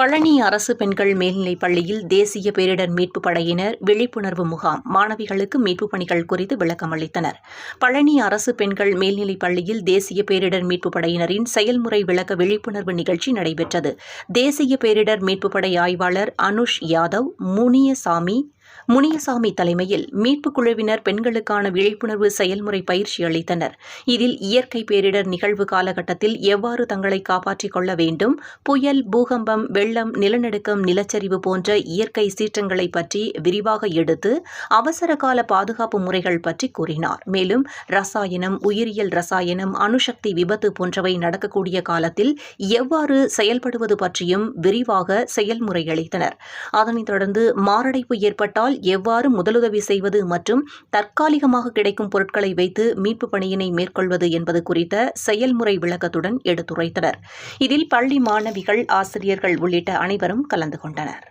பழனி அரசு பெண்கள் மேல்நிலைப் பள்ளியில் தேசிய பேரிடர் மீட்புப் படையினர் விழிப்புணர்வு முகாம். மாணவிகளுக்கு மீட்புப் பணிகள் குறித்து விளக்கம் அளித்தனர். பழனி அரசு பெண்கள் மேல்நிலைப் பள்ளியில் தேசிய பேரிடர் மீட்புப் படையினரின் செயல்முறை விளக்க விழிப்புணர்வு நிகழ்ச்சி நடைபெற்றது. தேசிய பேரிடர் மீட்புப் படை ஆய்வாளர் அனுஷ் யாதவ் முனியசாமி முனியசாமி தலைமையில் மீட்புக் குழுவினர் பெண்களுக்கான விழிப்புணர்வு செயல்முறை பயிற்சி அளித்தனர். இதில் இயற்கை பேரிடர் நிகழ்வு காலகட்டத்தில் எவ்வாறு தங்களை காப்பாற்றிக் கொள்ள வேண்டும்? புயல் பூகம்பம் வெள்ளம் நிலநடுக்கம் நிலச்சரிவு போன்ற இயற்கை சீற்றங்களை பற்றி விரிவாக எடுத்து அவசர கால பாதுகாப்பு முறைகள் பற்றி கூறினார். மேலும் ரசாயனம் உயிரியல் ரசாயனம் அணுசக்தி விபத்து போன்றவை நடக்கக்கூடிய காலத்தில் எவ்வாறு செயல்படுவது பற்றியும் விரிவாக செயல்முறை அளித்தனர். அதனைத் தொடர்ந்து மாரடைப்பு ஏற்பட்ட ஏற்பட்டால் எவ்வாறு முதலுதவி செய்வது மற்றும் தற்காலிகமாக கிடைக்கும் பொருட்களை வைத்து மீட்பு பணியினை மேற்கொள்வது என்பது குறித்த செயல்முறை விளக்கத்துடன் எடுத்துரைத்தனர். இதில் பள்ளி மாணவிகள் ஆசிரியர்கள் உள்ளிட்ட அனைவரும் கலந்து கொண்டனர்.